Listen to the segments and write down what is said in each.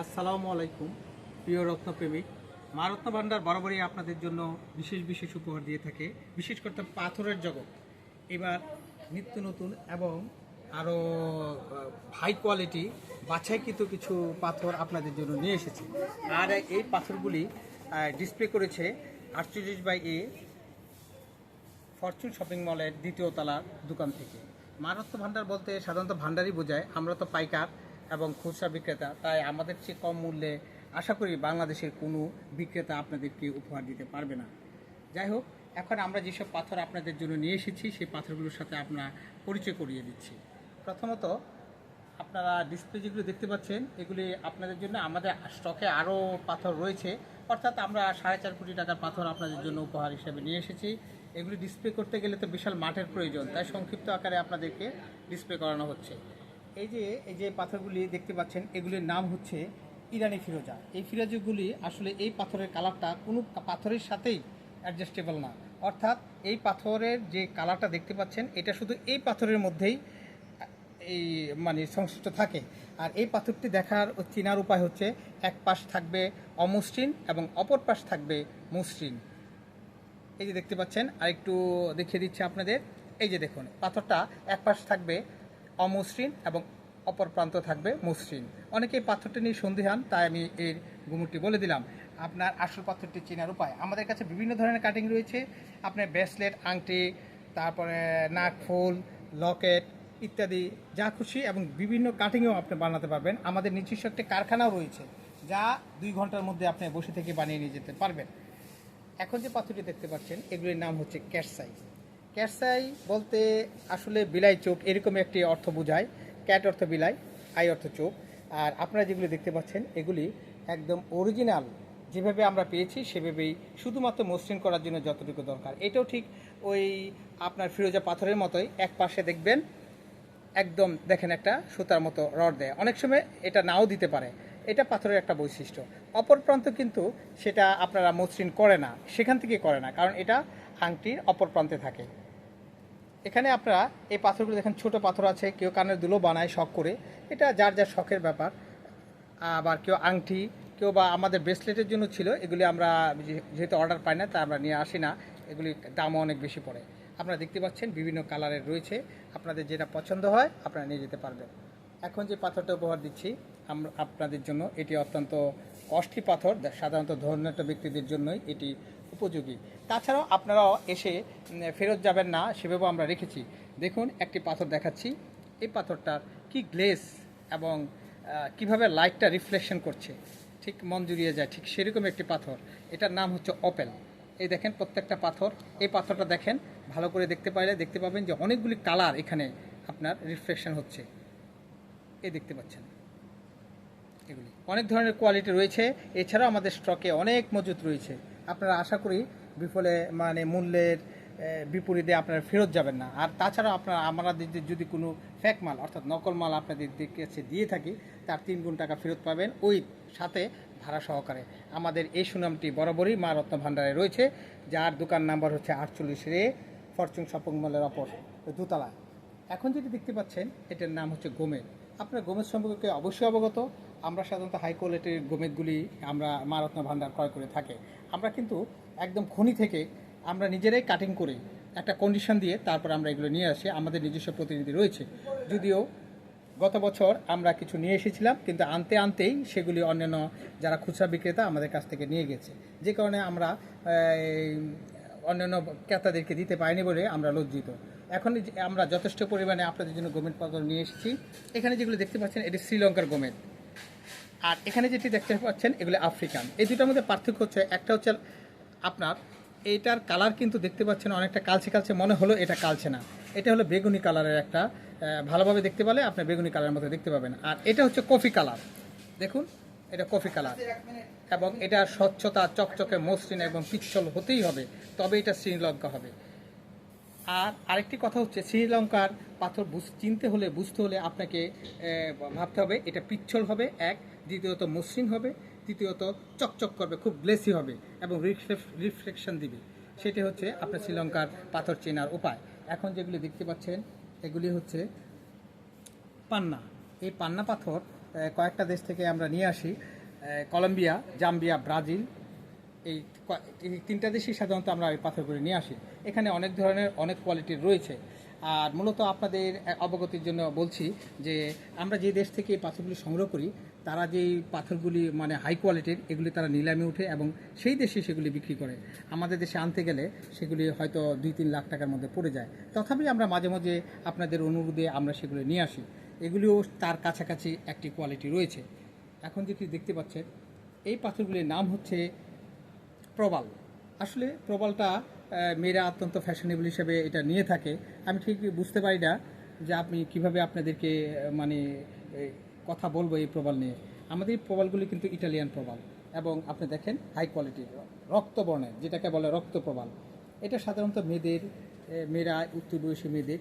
আসসালামু আলাইকুম, প্রিয় রত্নপ্রেমিক। মা রত্ন ভাণ্ডার বরাবরই আপনাদের জন্য বিশেষ বিশেষ উপহার দিয়ে থাকে, বিশেষ করে পাথরের জগৎ। এবার নিত্য নতুন এবং আরও হাই কোয়ালিটি বাছাইকৃত কিছু পাথর আপনাদের জন্য নিয়ে এসেছে। আর এই পাথরগুলি ডিসপ্লে করেছে আটচল্লিশ বাই এ ফরচুন শপিং মলের দ্বিতীয় তলার দোকান থেকে। মারাত্ম ভাণ্ডার বলতে সাধারণত ভাণ্ডারই বোঝায়, আমরা তো পাইকার। এবং খুচরা বিক্রেতা, তাই আমাদের চেয়ে কম মূল্যে আশা করি বাংলাদেশের কোনো বিক্রেতা আপনাদেরকে উপহার দিতে পারবে না। যাই হোক, এখন আমরা যেসব পাথর আপনাদের জন্য নিয়ে এসেছি, সেই পাথরগুলোর সাথে আমরা পরিচয় করিয়ে দিচ্ছি। প্রথমত, আপনারা ডিসপ্লে যেগুলো দেখতে পাচ্ছেন, এগুলি আপনাদের জন্য আমাদের স্টকে আরও পাথর রয়েছে। অর্থাৎ আমরা সাড়ে চার কোটি টাকার পাথর আপনাদের জন্য উপহার হিসেবে নিয়ে এসেছি। এগুলি ডিসপ্লে করতে গেলে তো বিশাল মাঠের প্রয়োজন, তাই সংক্ষিপ্ত আকারে আপনাদেরকে ডিসপ্লে করানো হচ্ছে। এই যে এই যে পাথরগুলি দেখতে পাচ্ছেন, এগুলির নাম হচ্ছে ইরানি ফিরোজা। এই ফিরোজাগুলি আসলে এই পাথরের কালারটা কোনো পাথরের সাথেই অ্যাডজাস্টেবল না। অর্থাৎ এই পাথরের যে কালারটা দেখতে পাচ্ছেন, এটা শুধু এই পাথরের মধ্যেই, এই মানে সংশ্লিষ্ট থাকে। আর এই পাথরটি দেখার চেনার উপায় হচ্ছে, এক পাশ থাকবে অমসৃণ এবং অপর পাশ থাকবে মসৃণ। এই যে দেখতে পাচ্ছেন আর একটু দেখিয়ে দিচ্ছি আপনাদের। এই যে দেখুন, পাথরটা এক পাশ থাকবে অমসৃণ এবং অপর প্রান্ত থাকবে মসৃণ। অনেকে পাথরটি নিয়ে সন্দেহান তাই আমি এর গুমুরটি বলে দিলাম। আপনার আসল পাথরটি চেনার উপায়। আমাদের কাছে বিভিন্ন ধরনের কাটিং রয়েছে। আপনার ব্রেসলেট আংটি, তারপরে নাক নাকফুল লকেট ইত্যাদি, যা খুশি এবং বিভিন্ন কাটিংও আপনি বানাতে পারবেন। আমাদের নিজস্ব একটি কারখানাও রয়েছে, যা দুই ঘণ্টার মধ্যে আপনি বসে থেকে বানিয়ে নিয়ে যেতে পারবেন। এখন যে পাথরটি দেখতে পাচ্ছেন, এগুলির নাম হচ্ছে ক্যাটসাই ক্যাটসাই বলতে আসলে বিলাই চোখ, এরকম একটি অর্থ বোঝায়। ক্যাট অর্থ বিলাই, আই অর্থ চোখ। আর আপনারা যেগুলি দেখতে পাচ্ছেন, এগুলি একদম অরিজিনাল যেভাবে আমরা পেয়েছি, সেভাবেই শুধুমাত্র মসৃণ করার জন্য যতটুকু দরকার। এটাও ঠিক ওই আপনার ফিরোজা পাথরের মতোই, এক পাশে দেখবেন, একদম দেখেন একটা সুতার মতো রড দেয়। অনেক সময় এটা নাও দিতে পারে। এটা পাথরের একটা বৈশিষ্ট্য। অপর প্রান্ত কিন্তু সেটা আপনারা মসৃণ করে না, সেখান থেকে করে না। কারণ এটা আংটির অপর প্রান্তে থাকে। এখানে আপনারা এই পাথরগুলো দেখেন, ছোট পাথর আছে, কেউ কানের দুলো বানায় শখ করে। এটা যার যার শখের ব্যাপার। আবার কেউ আংটি, কেউ বা আমাদের ব্রেসলেটের জন্য ছিল, এগুলি আমরা যেহেতু অর্ডার পাই না, তা আমরা নিয়ে আসি না। এগুলি দামও অনেক বেশি পড়ে। আপনারা দেখতে পাচ্ছেন, বিভিন্ন কালারের রয়েছে। আপনাদের যেটা পছন্দ হয়, আপনারা নিয়ে যেতে পারবেন। এখন যে পাথরটা উপহার দিচ্ছি, আমরা, আপনাদের জন্য, এটি অত্যন্ত কষ্টি পাথর। সাধারণত ধর্মীয় ব্যক্তিদের জন্যই এটি উপযোগী। তাছাড়াও আপনারাও এসে ফেরত যাবেন না, সেভাবেও আমরা রেখেছি। দেখুন, একটি পাথর দেখাচ্ছি। এই পাথরটার কি গ্লেস এবং কীভাবে লাইটটা রিফ্লেকশন করছে। ঠিক মন জুড়িয়ে যায়, ঠিক সেরকম একটি পাথর। এটার নাম হচ্ছে অপেল এই দেখেন, প্রত্যেকটা পাথর। এই পাথরটা দেখেন, ভালো করে দেখতে পাইলে দেখতে পাবেন যে অনেকগুলি কালার এখানে আপনার রিফ্লেকশন হচ্ছে। এই দেখতে পাচ্ছেন। এগুলি। অনেক ধরনের কোয়ালিটি রয়েছে। এছাড়াও আমাদের স্টকে অনেক মজুত রয়েছে। আপনারা আশা করি বিফলে মানে মূল্যের বিপরীতে আপনারা ফেরত যাবেন না। আর তাছাড়াও আপনারা আমাদের যদি কোনো ফ্যাক মাল, অর্থাৎ নকল মাল আপনাদের কাছে দিয়ে থাকি, তার তিন গুণ টাকা ফেরত পাবেন। ওই সাথে ভাড়া সহকারে আমাদের এই সুনামটি বরাবরই মা রত্ন ভাণ্ডারে রয়েছে, যার দোকান নাম্বার হচ্ছে আটচল্লিশ রে ফরচুন শপিং মলের অপর দোতলা। এখন যেটি দেখতে পাচ্ছেন, এটার নাম হচ্ছে গোমেদ আপনার গোমেদ সম্পর্কে অবশ্যই অবগত। আমরা সাধারণত হাই কোয়ালিটির গোমেদগুলি আমরা মা রত্ন ভাণ্ডার ক্রয় করে থাকে। আমরা কিন্তু একদম খনি থেকে আমরা নিজেরাই কাটিং করি একটা কন্ডিশন দিয়ে তারপর আমরা এগুলো নিয়ে আসি। আমাদের নিজস্ব প্রতিনিধি রয়েছে। যদিও গত বছর আমরা কিছু নিয়ে এসেছিলাম, কিন্তু আনতে আনতেই সেগুলি অন্যান্য যারা খুচরা বিক্রেতা আমাদের কাছ থেকে নিয়ে গেছে। যে কারণে আমরা অন্যান্য ক্রেতাদেরকে দিতে পারিনি বলে আমরা লজ্জিত। এখন আমরা যথেষ্ট পরিমাণে আপনাদের জন্য গোমেদ পাথর নিয়ে এসেছি। এখানে যেগুলো দেখতে পাচ্ছেন, এটি শ্রীলঙ্কার গোমেদ আর এখানে যেটি দেখতে পাচ্ছেন, এগুলো আফ্রিকান। এই দুটোর মধ্যে পার্থক্য হচ্ছে, একটা হচ্ছে আপনার, এইটার কালার কিন্তু দেখতে পাচ্ছেন অনেকটা কালচে কালচে মনে হলো এটা কালচে না। এটা হলো বেগুনি কালারের একটা ভালোভাবে দেখতে পেলে আপনি বেগুনি কালারের মতো দেখতে পাবেন। আর এটা হচ্ছে কফি কালার দেখুন, এটা কফি কালার এবং এটা স্বচ্ছতা, চকচকে, মসৃণ এবং পিচ্ছল হতেই হবে, তবে এটা শ্রীলঙ্কা হবে। আর আরেকটি কথা হচ্ছে, শ্রীলঙ্কার পাথর চিনতে হলে, বুঝতে হলে আপনাকে ভাবতে হবে, এটা পিচ্ছল হবে, এক। দ্বিতীয়ত মসৃণ হবে, তৃতীয়ত চকচক করবে, খুব গ্লেসি হবে এবং রিফ্লেকশন দিবে। সেটি হচ্ছে আপনার শ্রীলঙ্কার পাথর চেনার উপায়। এখন যেগুলি দেখতে পাচ্ছেন, এগুলি হচ্ছে পান্না। এই পান্না পাথর কয়েকটা দেশ থেকে আমরা নিয়ে আসি। কলম্বিয়া, জাম্বিয়া, ব্রাজিল, এই তিনটা দেশই সাধারণত আমরা এই পাথরগুলি নিয়ে আসি। এখানে অনেক ধরনের, অনেক কোয়ালিটির রয়েছে। আর মূলত আপনাদের অবগতির জন্য বলছি যে আমরা যে দেশ থেকে এই পাথরগুলি সংগ্রহ করি তারা যেই পাথরগুলি মানে হাই কোয়ালিটির এগুলি তারা নিলামে উঠে এবং সেই দেশে সেগুলি বিক্রি করে। আমাদের দেশে আনতে গেলে সেগুলি হয়তো দুই তিন লাখ টাকার মধ্যে পড়ে যায়। তথাপি আমরা মাঝে মাঝে আপনাদের অনুরোধে আমরা সেগুলি নিয়ে আসি। এগুলিও তার কাছাকাছি একটি কোয়ালিটি রয়েছে। এখন যেটি দেখতে পাচ্ছেন, এই পাথরগুলির নাম হচ্ছে প্রবাল। আসলে প্রবালটা মেয়েরা অত্যন্ত ফ্যাশনেবল হিসেবে এটা নিয়ে থাকে। আমি ঠিক বুঝতে পারি না যে আপনি কীভাবে আপনাদেরকে মানে কথা বলব এই প্রবাল নিয়ে। আমাদের এই প্রবালগুলি কিন্তু ইটালিয়ান প্রবাল এবং আপনি দেখেন হাই কোয়ালিটির রক্তবর্ণের যেটাকে বলে রক্ত প্রবাল। এটা সাধারণত মেয়েদের মেয়েরা উত্তর বয়সী মেয়েদের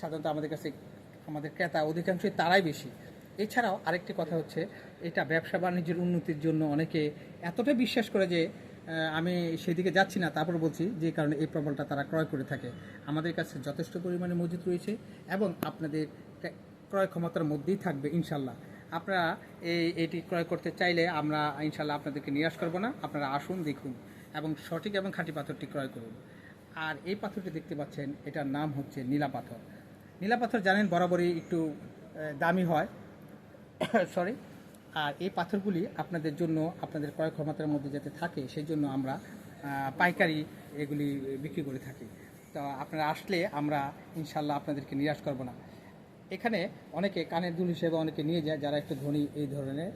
সাধারণত আমাদের কাছে, আমাদের ক্রেতা অধিকাংশই তারাই বেশি। এছাড়াও আরেকটি কথা হচ্ছে, এটা ব্যবসা বাণিজ্যের উন্নতির জন্য অনেকে এতটা বিশ্বাস করে যে আমি সেদিকে যাচ্ছি না, তারপর বলছি যে কারণে এই প্রবলটা তারা ক্রয় করে থাকে। আমাদের কাছে যথেষ্ট পরিমাণে মজুদ রয়েছে এবং আপনাদের ক্রয় ক্ষমতার মধ্যেই থাকবে, ইনশাল্লাহ। আপনারা এই, এটি ক্রয় করতে চাইলে আমরা, ইনশাল্লাহ, আপনাদেরকে নিরাশ করব না। আপনারা আসুন, দেখুন, এবং সঠিক এবং খাঁটি পাথরটি ক্রয় করুন। আর এই পাথরটি দেখতে পাচ্ছেন, এটার নাম হচ্ছে নীলা পাথর। নীলা পাথর জানেন, বরাবরই একটু দামি হয়। সরি আর এই পাথরগুলি আপনাদের জন্য, আপনাদের ক্রয় ক্ষমতার মধ্যে যাতে থাকে সেই জন্য আমরা পাইকারি এগুলি বিক্রি করে থাকি। তো আপনারা আসলে আমরা, ইনশাল্লাহ, আপনাদেরকে নিরাশ করব না। এখানে অনেকে কানের দুল হিসেবে অনেকে নিয়ে যায়, যারা একটু ধনী, এই ধরনের।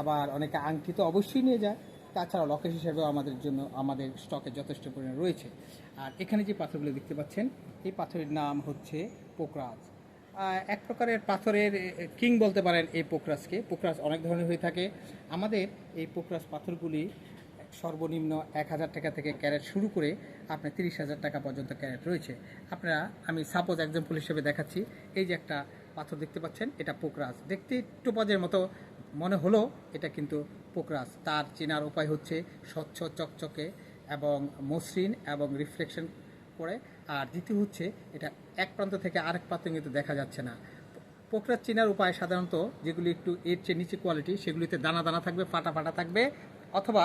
আবার অনেকে আংটি তো অবশ্যই নিয়ে যায়। তাছাড়া লকেট হিসেবেও আমাদের জন্য, আমাদের স্টকে যথেষ্ট পরিমাণে রয়েছে। আর এখানে যে পাথরগুলো দেখতে পাচ্ছেন, এই পাথরের নাম হচ্ছে পোকরাজ। এক প্রকারের পাথরের কিং বলতে পারেন এই পোকরাজকে। পোকরাজ অনেক ধরনের হয়ে থাকে। আমাদের এই পোকরাজ পাথরগুলি সর্বনিম্ন এক হাজার টাকা থেকে ক্যারেট শুরু করে আপনার তিরিশ হাজার টাকা পর্যন্ত ক্যারেট রয়েছে। আপনারা, আমি সাপোজ এক্সাম্পল হিসেবে দেখাচ্ছি। এই যে একটা পাথর দেখতে পাচ্ছেন, এটা পোকরাজ। দেখতে টোপাজের মতো মনে হলো, এটা কিন্তু পোকরাজ। তার চেনার উপায় হচ্ছে স্বচ্ছ, চকচকে এবং মসৃণ এবং রিফ্লেকশন করে। আর দ্বিতীয় হচ্ছে, এটা এক প্রান্ত থেকে আরেক প্রান্ত কিন্তু দেখা যাচ্ছে না। পোকরাজ চেনার উপায় সাধারণত যেগুলি একটু এর চেয়ে নিচে কোয়ালিটি সেগুলিতে দানা দানা থাকবে, ফাটা ফাটা থাকবে, অথবা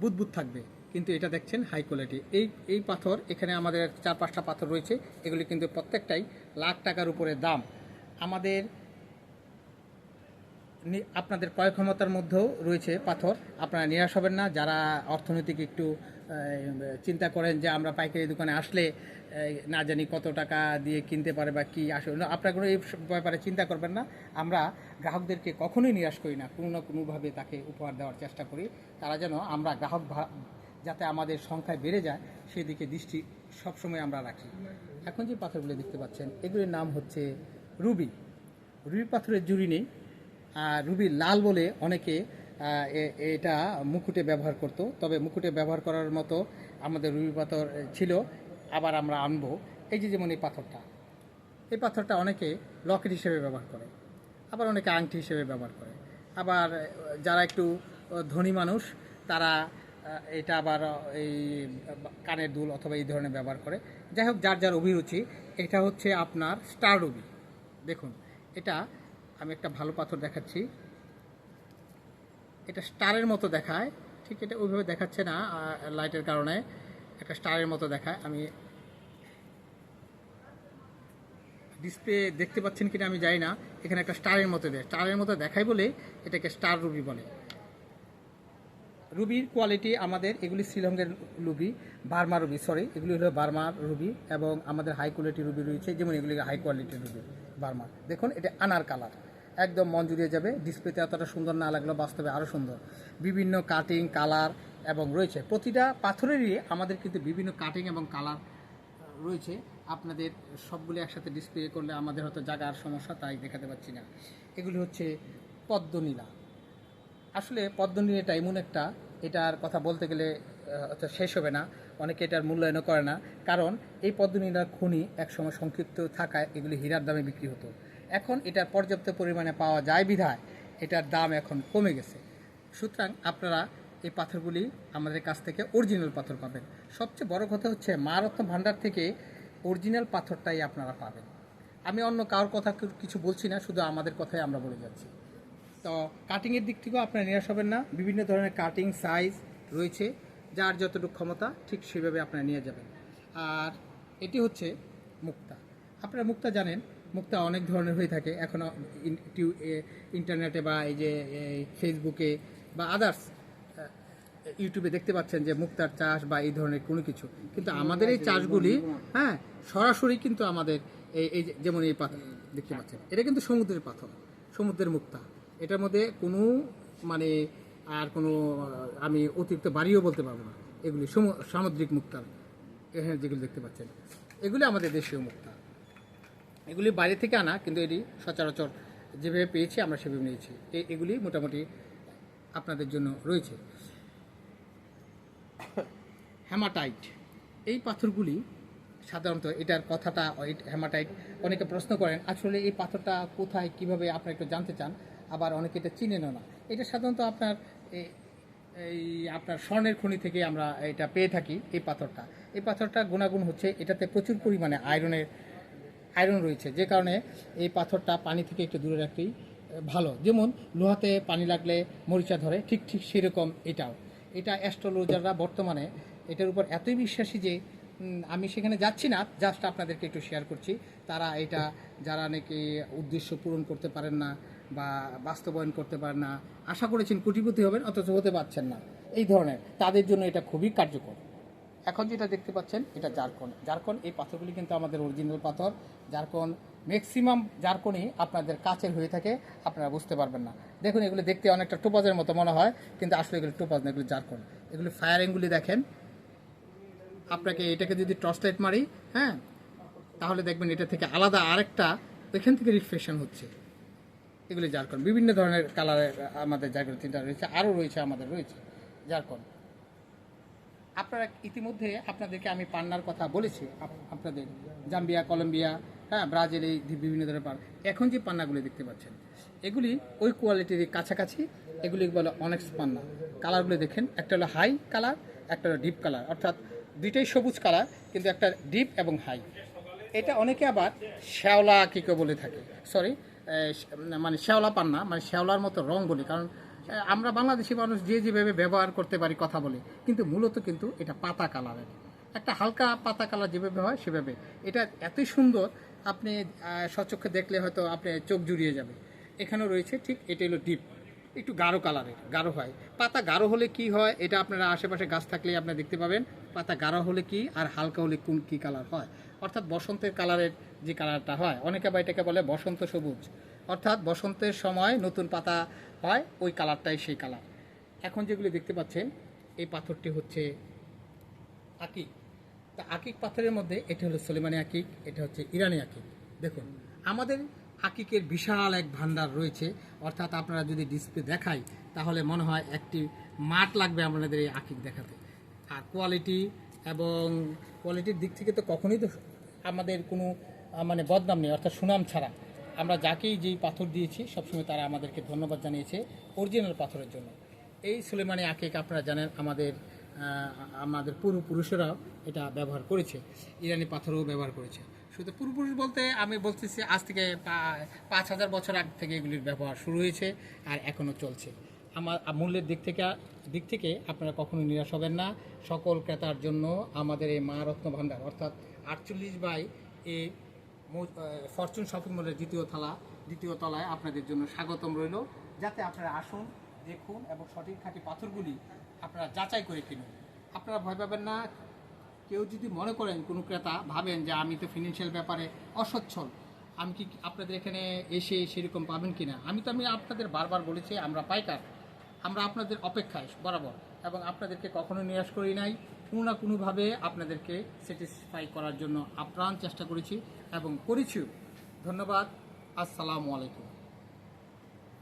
বুদবুদ থাকবে, কিন্তু এটা দেখছেন হাই কোয়ালিটি এই এই পাথর, এখানে আমাদের চার পাঁচটা পাথর রয়েছে, এগুলি কিন্তু প্রত্যেকটাই লাখ টাকার উপরে দাম। আমাদের আপনাদের ক্রয় ক্ষমতার মধ্যেও রয়েছে পাথর। আপনারা নিরাশ হবেন না। যারা অর্থনৈতিক একটু চিন্তা করেন যে আমরা পাইকারি দোকানে আসলে না জানি কত টাকা দিয়ে কিনতে পারে বা কী আসলে না, আপনারা কোনো এই ব্যাপারে চিন্তা করবেন না। আমরা গ্রাহকদেরকে কখনোই নিরাশ করি না। কোনো না কোনোভাবে তাকে উপহার দেওয়ার চেষ্টা করি। তারা যেন আমরা গ্রাহক যাতে আমাদের সংখ্যায় বেড়ে যায় সেদিকে দৃষ্টি সবসময় আমরা রাখি। এখন যে পাথরগুলো দেখতে পাচ্ছেন এগুলির নাম হচ্ছে রুবি। রুবি পাথরের জুড়ি নেই। রুবি লাল বলে অনেকে এটা মুকুটে ব্যবহার করত। তবে মুকুটে ব্যবহার করার মতো আমাদের রুবি পাথর ছিল। আবার আমরা আনব। এই যে যেমন এই পাথরটা এই পাথরটা অনেকে লকেট হিসেবে ব্যবহার করে, আবার অনেকে আংটি হিসেবে ব্যবহার করে। আবার যারা একটু ধনী মানুষ, তারা এটা আবার এই কানের দুল অথবা এই ধরনের ব্যবহার করে। যাই হোক, যার যার অভিরুচি, এটা হচ্ছে আপনার স্টার রুবি। দেখুন, এটা আমি একটা ভালো পাথর দেখাচ্ছি। এটা স্টারের মতো দেখায়, ঠিক এটা ওইভাবে দেখাচ্ছে না লাইটের কারণে একটা স্টারের মতো দেখায়। আমি ডিসপ্লে দেখতে পাচ্ছেন কিনা আমি জানি না, এখানে একটা স্টারের মতো দেয় স্টারের মতো দেখায় বলে এটাকে স্টার রুবি বলে। রুবির কোয়ালিটি আমাদের, এগুলি শ্রীলঙ্কের রুবি, বার্মা রুবি সরি এগুলি হলো বার্মার রুবি এবং আমাদের হাই কোয়ালিটি রুবি রয়েছে, যেমন এগুলি হাই কোয়ালিটির রুবি, বার্মা। দেখুন, এটা আনার কালার একদম মন জুড়িয়ে যাবে। ডিসপ্লেতে এতটা সুন্দর না লাগলেও বাস্তবে আরও সুন্দর। বিভিন্ন কাটিং কালার এবং রয়েছে। প্রতিটা পাথরেরই আমাদের কিন্তু বিভিন্ন কাটিং এবং কালার রয়েছে। আপনাদের সবগুলি একসাথে ডিসপ্লে করলে আমাদের হয়তো জায়গার সমস্যা তাই দেখাতে পাচ্ছি না। এগুলি হচ্ছে পদ্মনীলা। আসলে পদ্মনী এটা এমন একটা, এটার কথা বলতে গেলে হয়তো শেষ হবে না। অনেকে এটার মূল্যায়ন করে না। কারণ এই পদ্মনীলার খনি একসময় সংক্ষিপ্ত থাকায় এগুলি হীরার দামে বিক্রি হতো। এখন এটার পর্যাপ্ত পরিমাণে পাওয়া যায় বিধায়। এটার দাম এখন কমে গেছে। সুতরাং আপনারা এই পাথরগুলি আমাদের কাছ থেকে অরিজিনাল পাথর পাবেন। সবচেয়ে বড় কথা হচ্ছে মা রত্ন ভাণ্ডার থেকে অরিজিনাল পাথরটাই আপনারা পাবেন। আমি অন্য কারোর কথা কিছু বলছি না, শুধু আমাদের কথাই আমরা বলে যাচ্ছি। তো কাটিংয়ের দিক থেকেও আপনারা নিরাশ হবেন না। বিভিন্ন ধরনের কাটিং সাইজ রয়েছে, যার যতটুকু ক্ষমতা ঠিক সেভাবে আপনারা নিয়ে যাবেন। আর এটি হচ্ছে মুক্তা। আপনারা মুক্তা জানেন মুক্তা অনেক ধরনের হয়ে থাকে। এখনও ইন্টারনেটে বা এই যে ফেসবুকে বা আদার্স ইউটিউবে দেখতে পাচ্ছেন যে মুক্তার চাষ বা এই ধরনের কোনো কিছু। কিন্তু আমাদের এই চাষগুলি হ্যাঁ সরাসরি কিন্তু আমাদের এই এই যে- যেমন এই পাথর দেখতে পাচ্ছেন। এটা কিন্তু সমুদ্রের পাথর সমুদ্রের মুক্তা। এটার মধ্যে কোনো মানে আর কোনো আমি অতিরিক্ত বাড়িও বলতে পারব না। এগুলি সমু- সামুদ্রিক মুক্তার এখানে যেগুলো দেখতে পাচ্ছেন। এগুলি আমাদের দেশীয় মুক্তা। এগুলি বাইরে থেকে আনা, কিন্তু এটি সচরাচর যেভাবে পেয়েছি আমরা সেভাবে নিয়েছি। এগুলি মোটামুটি আপনাদের জন্য রয়েছে। হ্যামাটাইট। এই পাথরগুলি সাধারণত এটার কথাটা হ্যামাটাইট অনেকে প্রশ্ন করেন, আসলে এই পাথরটা কোথায়, কীভাবে আপনারা একটু জানতে চান? আবার অনেকে এটা চিনেনও না। এটা সাধারণত আপনার এই আপনার স্বর্ণের খনি থেকে আমরা এটা পেয়ে থাকি এই পাথরটা। এই পাথরটা গুণাগুণ হচ্ছে এটাতে প্রচুর পরিমাণে আয়রনের আয়রন রয়েছে, যে কারণে এই পাথরটা পানি থেকে একটু দূরে রাখতেই ভালো। যেমন লোহাতে পানি লাগলে মরিচা ধরে, ঠিক ঠিক সেরকম এটাও। এটা অ্যাস্ট্রোলজাররা বর্তমানে এটার উপর এতই বিশ্বাসী যে আমি সেখানে যাচ্ছি না জাস্ট আপনাদেরকে একটু শেয়ার করছি। তারা এটা, যারা নাকি উদ্দেশ্য পূরণ করতে পারেন না বা বাস্তবায়ন করতে পারেন না, আশা করেছেন কোটিপতি হবেন, অথচ হতে পারছেন না। এই ধরনের, তাদের জন্য এটা খুবই কার্যকর। এখন যেটা দেখতে পাচ্ছেন, এটা জারকন। জারকন, এই পাথরগুলি কিন্তু আমাদের অরিজিনাল পাথর। জারকন ম্যাক্সিমাম জারকনই আপনাদের কাছের হয়ে থাকে, আপনারা বুঝতে পারবেন না। দেখুন, এগুলো দেখতে অনেকটা টোপাজের মতো মনে হয়, কিন্তু আসলে এগুলো টোপাজ না, এগুলো জারকন। এগুলো ফায়ারিংগুলি দেখেন। আপনাকে এটাকে যদি টর্চ লাইট মারি হ্যাঁ তাহলে দেখবেন এটা থেকে আলাদা আরেকটা এখান থেকে রিফ্রেশন হচ্ছে। এগুলি জারকন। বিভিন্ন ধরনের কালারের আমাদের জারকন তিনটা রয়েছে, আরও রয়েছে, আমাদের রয়েছে জারকন। আপনারা ইতিমধ্যে আপনাদেরকে আমি পান্নার কথা বলেছি আপনাদের জাম্বিয়া, কলম্বিয়া হ্যাঁ ব্রাজিল এই বিভিন্ন ধরনের পান এখন যে পান্নাগুলি দেখতে পাচ্ছেন, এগুলি ওই কোয়ালিটির কাছাকাছি, এগুলি বলে অনেক্স পান্না। কালারগুলো দেখেন, একটা হলো হাই কালার একটা হলো ডিপ কালার অর্থাৎ দুইটাই সবুজ কালার কিন্তু একটা ডিপ এবং হাই এটা অনেকে আবার শ্যাওলা কিকে বলে থাকে। সরি মানে শ্যাওলা পান্না মানে শ্যাওলার মতো রং বলি, কারণ আমরা বাংলাদেশি মানুষ যে যেভাবে ব্যবহার করতে পারি কথা বলে, কিন্তু মূলত কিন্তু এটা পাতা কালারের। একটা হালকা পাতা কালার যেভাবে হয় সেভাবে। এটা এতই সুন্দর, আপনি সচক্ষে দেখলে হয়তো আপনি চোখ জুড়িয়ে যাবে। এখানেও রয়েছে, ঠিক এটা হলো ডিপ। একটু গাঢ় কালারের, গাঢ় হয়। পাতা গাঢ় হলে কি হয়, এটা আপনারা আশেপাশে গাছ থাকলে আপনারা দেখতে পাবেন। পাতা গাঢ় হলে কি আর হালকা হলে কোন কী কালার হয়? অর্থাৎ বসন্তের কালারের যে কালারটা হয়, অনেকে বা এটাকে বলে বসন্ত সবুজ। অর্থাৎ বসন্তের সময় নতুন পাতা হয়, ওই কালারটাই সেই কালার। এখন যেগুলি দেখতে পাচ্ছেন, এই পাথরটি হচ্ছে আকিক। তা আকিক পাথরের মধ্যে এটা হলো সলিমানি আকিক, এটা হচ্ছে ইরানি আকিক। দেখুন, আমাদের আকিকের বিশাল এক ভান্ডার রয়েছে। অর্থাৎ আপনারা যদি ডিসপ্লে দেখাই, তাহলে মনে হয় একটি মাঠ লাগবে আপনাদের এই আকিক দেখাতে। আর কোয়ালিটি এবং কোয়ালিটির দিক থেকে তো কখনোই তো আমাদের কোনো মানে বদনাম নেই, অর্থাৎ সুনাম ছাড়া। আমরা যাকেই যেই পাথর দিয়েছি, সবসময় তারা আমাদেরকে ধন্যবাদ জানিয়েছে অরিজিনাল পাথরের জন্য। এই সুলেমানি আকেক, আপনারা জানেন, আমাদের আমাদের পূর্বপুরুষেরাও এটা ব্যবহার করেছে। ইরানি পাথরও ব্যবহার করেছে। শুধু পূর্বপুরুষ বলতে আমি বলতেছি, আজ থেকে পাঁচ হাজার বছর আগ থেকে এগুলির ব্যবহার শুরু হয়েছে আর এখনও চলছে। আমার মূল্যের দিক থেকে দিক থেকে আপনারা কখনো নিরাশ হবেন না। সকল ক্রেতার জন্য আমাদের এই মা রত্ন ভাণ্ডার অর্থাৎ আটচল্লিশ বাই এ ফরচুন শপিং মলের দ্বিতীয় থালা, দ্বিতীয় তলায় আপনাদের জন্য স্বাগতম রইল। যাতে আপনারা আসুন, দেখুন এবং সঠিক খাঁটি পাথরগুলি আপনারা যাচাই করে কিনুন। আপনারা ভয় পাবেন না। কেউ যদি মনে করেন, কোনো ক্রেতা, ভাবেন যে আমি তো ফিনান্সিয়াল ব্যাপারে অসচ্ছল, আমি কি আপনাদের এখানে এসে সেরকম পাবেন কিনা? আমি তো, আমি আপনাদের বারবার বলেছি, আমরা পাইকার। আমরা আপনাদের অপেক্ষায় বরাবর এবং আপনাদেরকে কখনো নিরাশ করি নাই। কোনো না কোনোভাবে আপনাদেরকে স্যাটিসফাই করার জন্য আপ্রাণ চেষ্টা করেছি। এবং করেছিও ধন্যবাদ। আসসালামু আলাইকুম।